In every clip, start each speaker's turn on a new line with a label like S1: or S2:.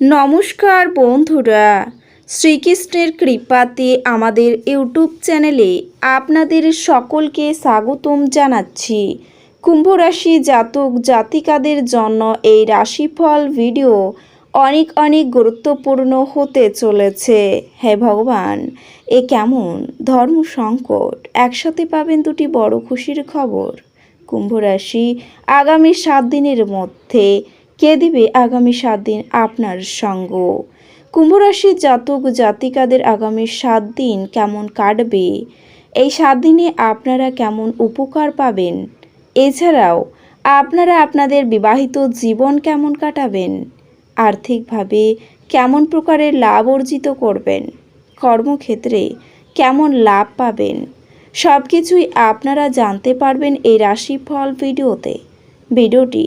S1: নমস্কার বন্ধুরা, শ্রীকৃষ্ণের কৃপাতে আমাদের ইউটিউব চ্যানেলে আপনাদের সকলকে স্বাগতম জানাচ্ছি। কুম্ভরাশি জাতক জাতিকাদের জন্য এই রাশিফল ভিডিও অনেক অনেক গুরুত্বপূর্ণ হতে চলেছে। হে ভগবান, এ কেমন? ধর্ম সংকট, একসাথে পাবেন দুটি বড় খুশির খবর। কুম্ভরাশি আগামী সাত দিনের মধ্যে কে দিবে আগামী সাত দিন আপনার সঙ্গ? কুম্ভ রাশির জাতক জাতিকাদের আগামী সাত দিন কেমন কাটবে? এই সাত দিনে আপনারা কেমন উপকার পাবেন? এছাড়াও, আপনারা আপনাদের বিবাহিত জীবন কেমন কাটাবেন? আর্থিকভাবে কেমন প্রকারের লাভ অর্জিত করবেন? কর্মক্ষেত্রে কেমন লাভ পাবেন? সব কিছুই আপনারা জানতে পারবেন এই রাশিফল ভিডিওতে। ভিডিওটি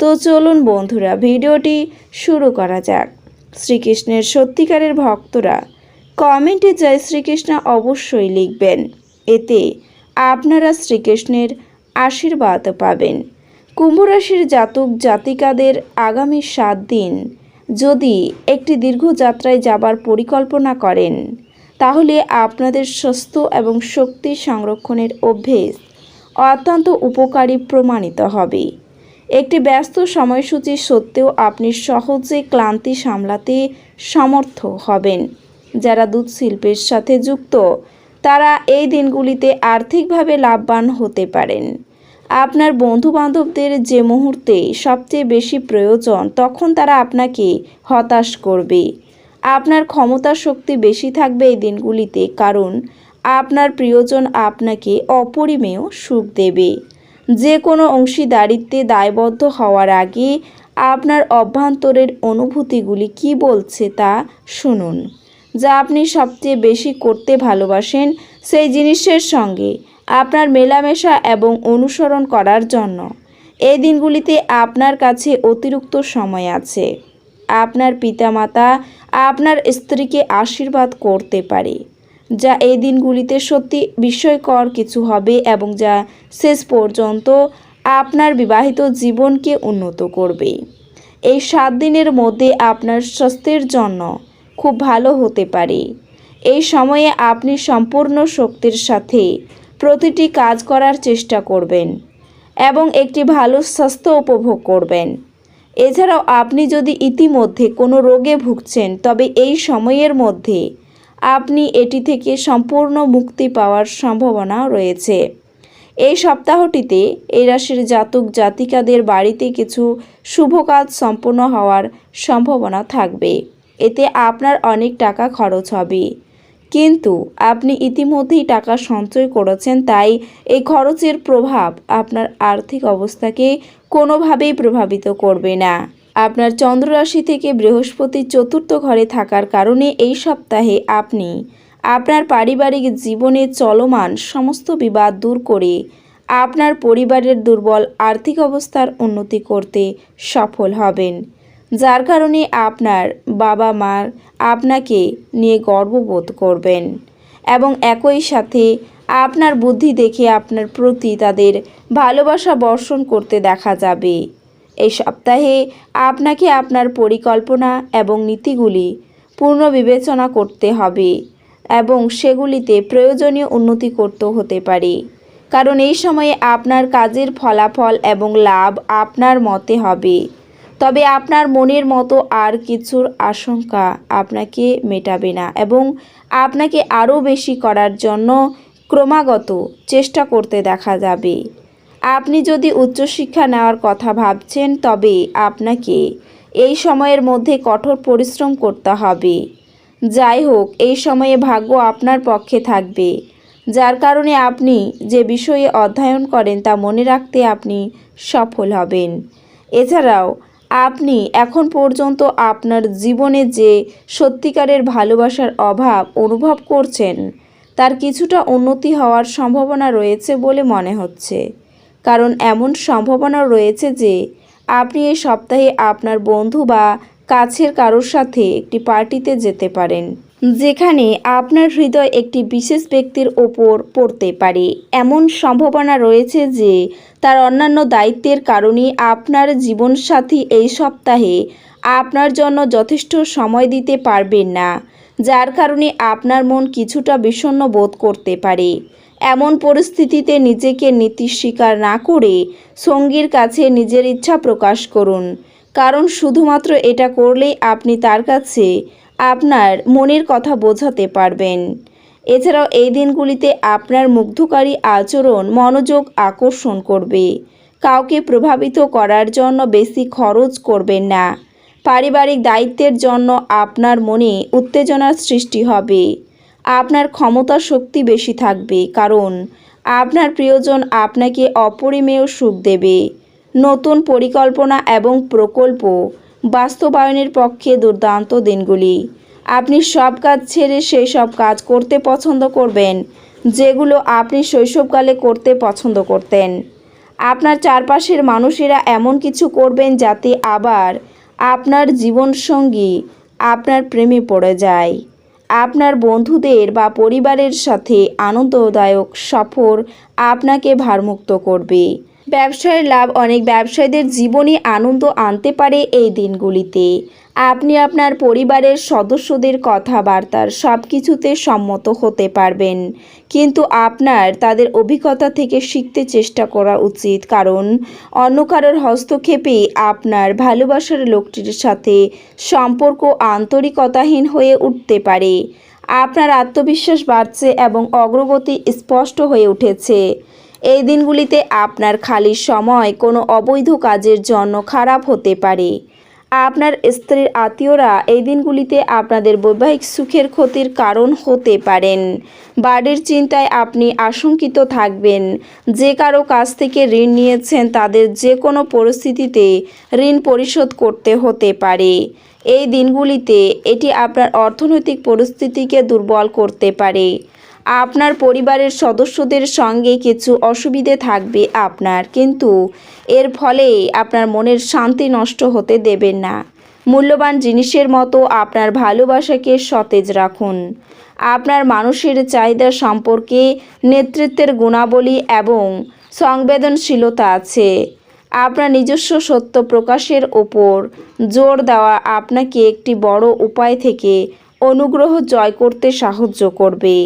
S1: তো চলুন বন্ধুরা, ভিডিওটি শুরু করা যাক। শ্রীকৃষ্ণের সত্যিকারের ভক্তরা কমেন্টে জয় শ্রীকৃষ্ণ অবশ্যই লিখবেন। এতে আপনারা শ্রীকৃষ্ণের আশীর্বাদ পাবেন। কুম্ভরাশির জাতক জাতিকাদের আগামী সাত দিন যদি একটি দীর্ঘ যাত্রায় যাবার পরিকল্পনা করেন, তাহলে আপনাদের স্বাস্থ্য এবং শক্তি সংরক্ষণের অভ্যেস অত্যন্ত উপকারী প্রমাণিত হবে। একটি ব্যস্ত সময়সূচি সত্ত্বেও আপনি সহজে ক্লান্তি সামলাতে সমর্থ হবেন। যারা দুধ শিল্পের সাথে যুক্ত, তারা এই দিনগুলিতে আর্থিকভাবে লাভবান হতে পারেন। আপনার বন্ধুবান্ধবদের যে মুহূর্তে সবচেয়ে বেশি প্রয়োজন, তখন তারা আপনাকে হতাশ করবে। আপনার ক্ষমতা শক্তি বেশি থাকবে এই দিনগুলিতে, কারণ আপনার প্রিয়জন আপনাকে অপরিমেয় সুখ দেবে। যে কোনো অংশীদারিত্বে দায়বদ্ধ হওয়ার আগে আপনার অভ্যন্তরের অনুভূতিগুলি কি বলছে তা শুনুন। যা আপনি সবচেয়ে বেশি করতে ভালোবাসেন সেই জিনিসের সঙ্গে আপনার মেলামেশা এবং অনুসরণ করার জন্য। এই দিনগুলিতে আপনার কাছে অতিরিক্ত সময় আছে। আপনার পিতামাতা আপনার স্ত্রীকে আশীর্বাদ করতে পারে। যা এই দিনগুলিতে সত্যি বিস্ময়কর কিছু হবে এবং যা শেষ পর্যন্ত আপনার বিবাহিত জীবনকে উন্নত করবে। এই সাত দিনের মধ্যে আপনার স্বাস্থ্যের জন্য খুব ভালো হতে পারে। এই সময়ে আপনি সম্পূর্ণ শক্তির সাথে প্রতিটি কাজ করার চেষ্টা করবেন এবং একটি ভালো স্বাস্থ্য উপভোগ করবেন। এছাড়াও আপনি যদি ইতিমধ্যে কোনো রোগে ভুগছেন, তবে এই সময়ের মধ্যে আপনি এটি থেকে সম্পূর্ণ মুক্তি পাওয়ার সম্ভাবনা রয়েছে। এই সপ্তাহটিতে এই রাশির জাতক জাতিকাদের বাড়িতে কিছু শুভ কাজ সম্পন্ন হওয়ার সম্ভাবনা থাকবে। এতে আপনার অনেক টাকা খরচ হবে। কিন্তু আপনি ইতিমধ্যেই টাকা সঞ্চয় করেছেন, তাই এই খরচের প্রভাব আপনার আর্থিক অবস্থাকে কোনোভাবেই প্রভাবিত করবে না। আপনার চন্দ্ররাশি থেকে বৃহস্পতি চতুর্থ ঘরে থাকার কারণে এই সপ্তাহে আপনি আপনার পারিবারিক জীবনে চলমান সমস্ত বিবাদ দূর করে আপনার পরিবারের দুর্বল আর্থিক অবস্থার উন্নতি করতে সফল হবেন। যার কারণে আপনার বাবা মার আপনাকে নিয়ে গর্ববোধ করবেন এবং একই সাথে আপনার বুদ্ধি দেখে আপনার প্রতি তাদের ভালোবাসা বর্ষণ করতে দেখা যাবে। এই সপ্তাহে আপনাকে আপনার পরিকল্পনা এবং নীতিগুলি পূর্ণ বিবেচনা করতে হবে এবং সেগুলিতে প্রয়োজনীয় উন্নতি করতে হতে পারে। কারণ এই সময়ে আপনার কাজের ফলাফল এবং লাভ আপনার মতে হবে। তবে আপনার মনের মতো আর কিছুর আশঙ্কা আপনাকে মেটাবে না এবং আপনাকে আরও বেশি করার জন্য ক্রমাগত চেষ্টা করতে দেখা যাবে। আপনি যদি উচ্চশিক্ষা নেওয়ার কথা ভাবছেন, তবে আপনাকে এই সময়ের মধ্যে কঠোর পরিশ্রম করতে হবে। যাই হোক, এই সময়ে ভাগ্য আপনার পক্ষে থাকবে। যার কারণে আপনি যে বিষয়ে অধ্যয়ন করেন, তা মনে রাখতে আপনি সফল হবেন। এছাড়াও, আপনি এখন পর্যন্ত আপনার জীবনে যে সত্যিকারের ভালোবাসার অভাব অনুভব করছেন, তার কিছুটা উন্নতি হওয়ার সম্ভাবনা রয়েছে বলে মনে হচ্ছে। কারণ এমন সম্ভাবনা রয়েছে যে আপনি এই সপ্তাহে আপনার বন্ধু বা কাছের কারোর সাথে একটি পার্টিতে যেতে পারেন, যেখানে আপনার হৃদয় একটি বিশেষ ব্যক্তির ওপর পড়তে পারে। এমন সম্ভাবনা রয়েছে যে তার অন্যান্য দায়িত্বের কারণে আপনার জীবনসাথী এই সপ্তাহে আপনার জন্য যথেষ্ট সময় দিতে পারবেন না, যার কারণে আপনার মন কিছুটা বিষণ্ণ বোধ করতে পারে। এমন পরিস্থিতিতে নিজেকে নীতি স্বীকার না করে সঙ্গীর কাছে নিজের ইচ্ছা প্রকাশ করুন। কারণ শুধুমাত্র এটা করলেই আপনি তার কাছে আপনার মনের কথা বোঝাতে পারবেন। এছাড়াও এই দিনগুলিতে আপনার মুগ্ধকারী আচরণ মনোযোগ আকর্ষণ করবে। কাউকে প্রভাবিত করার জন্য বেশি খরচ করবেন না। পারিবারিক দায়িত্বের জন্য আপনার মনে উত্তেজনার সৃষ্টি হবে। আপনার ক্ষমতা শক্তি বেশি থাকবে, কারণ আপনার প্রিয়জন আপনাকে অপরিমেয় সুখ দেবে। নতুন পরিকল্পনা এবং প্রকল্প বাস্তবায়নের পক্ষে দুর্দান্ত দিনগুলি। আপনি সব কাজ ছেড়ে সেই সব কাজ করতে পছন্দ করবেন, যেগুলো আপনি শৈশবকালে করতে পছন্দ করতেন। আপনার চারপাশের মানুষেরা এমন কিছু করবেন যাতে আবার আপনার জীবনসঙ্গী আপনার প্রেমে পড়ে যায়। আপনার বন্ধুদের বা পরিবারের সাথে আনন্দদায়ক সফর আপনাকে ভারমুক্ত করবে। ব্যবসায়ের লাভ অনেক ব্যবসায়ীদের জীবনে আনন্দ আনতে পারে এই দিনগুলিতে। আপনি আপনার পরিবারের সদস্যদের কথাবার্তার সব কিছুতে সম্মত হতে পারবেন। কিন্তু আপনার তাদের অভিজ্ঞতা থেকে শিখতে চেষ্টা করা উচিত। কারণ অন্য কারোর হস্তক্ষেপে আপনার ভালোবাসার লোকটির সাথে সম্পর্ক আন্তরিকতাহীন হয়ে উঠতে পারে। আপনার আত্মবিশ্বাস বাড়ছে এবং অগ্রগতি স্পষ্ট হয়ে উঠেছে। এই দিনগুলিতে আপনার খালি সময় কোনো অবৈধ কাজের জন্য খারাপ হতে পারে। আপনার স্ত্রীর আত্মীয়রা এই দিনগুলিতে আপনাদের বৈবাহিক সুখের ক্ষতির কারণ হতে পারেন। বাড়ির চিন্তায় আপনি আশঙ্কিত থাকবেন। যে কারও কাছ থেকে ঋণ নিয়েছেন তাদের যে কোনো পরিস্থিতিতে ঋণ পরিশোধ করতে হতে পারে। এই দিনগুলিতে এটি আপনার অর্থনৈতিক পরিস্থিতিকে দুর্বল করতে পারে। আপনার পরিবারের সদস্যদের সঙ্গে কিছু অসুবিধে থাকবে আপনার, কিন্তু এর ফলে আপনার মনের শান্তি নষ্ট হতে দেবেন না। মূল্যবান জিনিসের মতো আপনার ভালোবাসাকে সতেজ রাখুন। আপনার মানুষের চাহিদা সম্পর্কে নেতৃত্বের গুণাবলী এবং সংবেদনশীলতা আছে। আপনার নিজস্ব সত্য প্রকাশের ওপর জোর দেওয়া আপনাকে একটি বড় উপায় থেকে অনুগ্রহ জয় করতে সাহায্য করবে।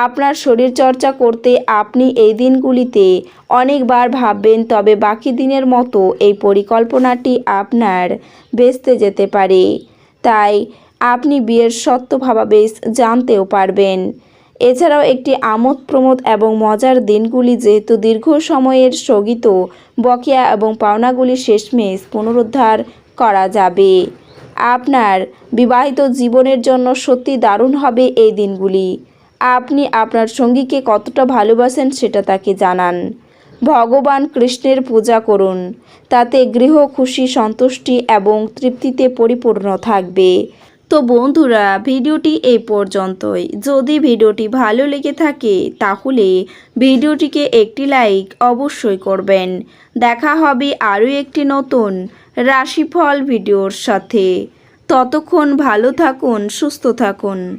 S1: আপনার শরীরচর্চা করতে আপনি এই দিনগুলিতে অনেকবার ভাববেন, তবে বাকি দিনের মতো এই পরিকল্পনাটি আপনার বেচতে যেতে পারে। তাই আপনি বিয়ের সত্য ভাবাবেশ জানতেও পারবেন। এছাড়াও একটি আমোদ প্রমোদ এবং মজার দিনগুলি যেহেতু দীর্ঘ সময়ের স্থগিত, বকেয়া এবং পাওনাগুলি শেষমেশ পুনরুদ্ধার করা যাবে। আপনার বিবাহিত জীবনের জন্য সত্যি দারুণ হবে এই দিনগুলি। আপনি আপনার সঙ্গীকে কতটা ভালোবাসেন সেটা তাকে জানান। ভগবান কৃষ্ণের পূজা করুন, তাতে গৃহ খুশি, সন্তুষ্টি এবং তৃপ্তিতে পরিপূর্ণ থাকবে। তো বন্ধুরা, ভিডিওটি এই পর্যন্তই। যদি ভিডিওটি ভালো লেগে থাকে, তাহলে ভিডিওটিকে একটি লাইক অবশ্যই করবেন। দেখা হবে আরও একটি নতুন রাশিফল ভিডিওর সাথে। ততক্ষণ ভালো থাকুন, সুস্থ থাকুন।